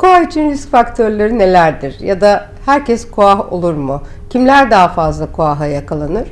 Koa için risk faktörleri nelerdir? Ya da herkes koa olur mu? Kimler daha fazla koaha yakalanır?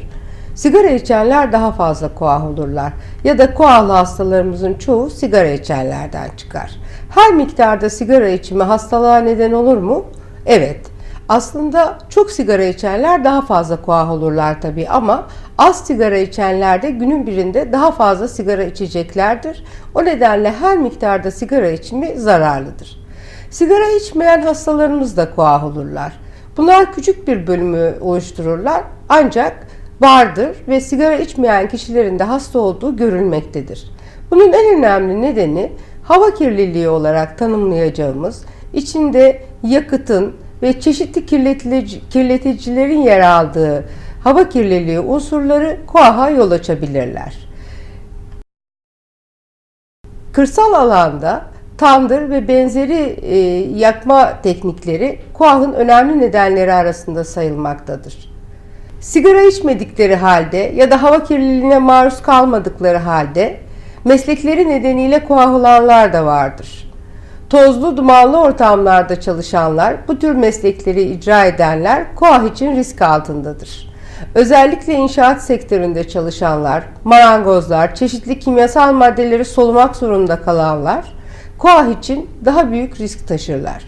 Sigara içenler daha fazla koah olurlar. Ya da koahlı hastalarımızın çoğu sigara içenlerden çıkar. Her miktarda sigara içimi hastalığa neden olur mu? Evet. Aslında çok sigara içenler daha fazla koah olurlar tabii ama az sigara içenler de günün birinde daha fazla sigara içeceklerdir. O nedenle her miktarda sigara içimi zararlıdır. Sigara içmeyen hastalarımız da koah olurlar. Bunlar küçük bir bölümü oluştururlar ancak vardır ve sigara içmeyen kişilerin de hasta olduğu görülmektedir. Bunun en önemli nedeni hava kirliliği olarak tanımlayacağımız içinde yakıtın ve çeşitli kirletici- kirleticilerin yer aldığı hava kirliliği unsurları koaha yol açabilirler. Kırsal alanda tandır ve benzeri e, yakma teknikleri koahın önemli nedenleri arasında sayılmaktadır. Sigara içmedikleri halde ya da hava kirliliğine maruz kalmadıkları halde meslekleri nedeniyle koah olanlar da vardır. Tozlu, dumanlı ortamlarda çalışanlar, bu tür meslekleri icra edenler koah için risk altındadır. Özellikle inşaat sektöründe çalışanlar, marangozlar, çeşitli kimyasal maddeleri solumak zorunda kalanlar koah için daha büyük risk taşırlar.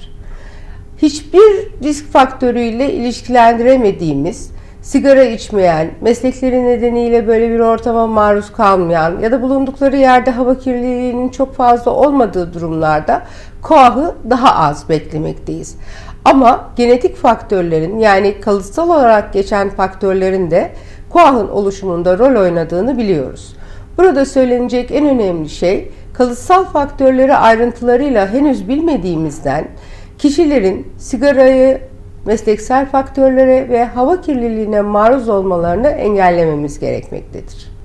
Hiçbir risk faktörüyle ilişkilendiremediğimiz sigara içmeyen, meslekleri nedeniyle böyle bir ortama maruz kalmayan ya da bulundukları yerde hava kirliliğinin çok fazla olmadığı durumlarda koahı daha az beklemekteyiz. Ama genetik faktörlerin yani kalıtsal olarak geçen faktörlerin de koahın oluşumunda rol oynadığını biliyoruz. Burada söylenecek en önemli şey kalıtsal faktörleri ayrıntılarıyla henüz bilmediğimizden kişilerin sigarayı mesleksel faktörlere ve hava kirliliğine maruz olmalarını engellememiz gerekmektedir.